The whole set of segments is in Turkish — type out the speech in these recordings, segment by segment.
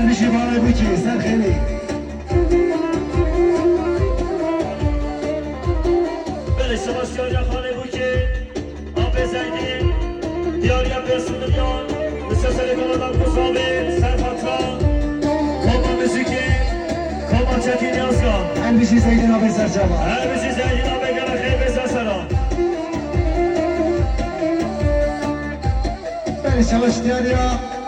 بندش بار بکی سر خیلی بله شباش یا خانه بکی آب زنگی دیار یا پیسون دیار مثل سر کلادان کسابه سر پاتران کما موسیقی کما چکین یازگا هر بیشی زنگین آب سر جبا هر بیشی زنگین آب گره خیلی سر سران بله شباش دیار یا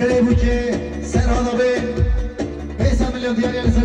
Kaleye Buki, Serhan abi, 5 milyon diğer yerine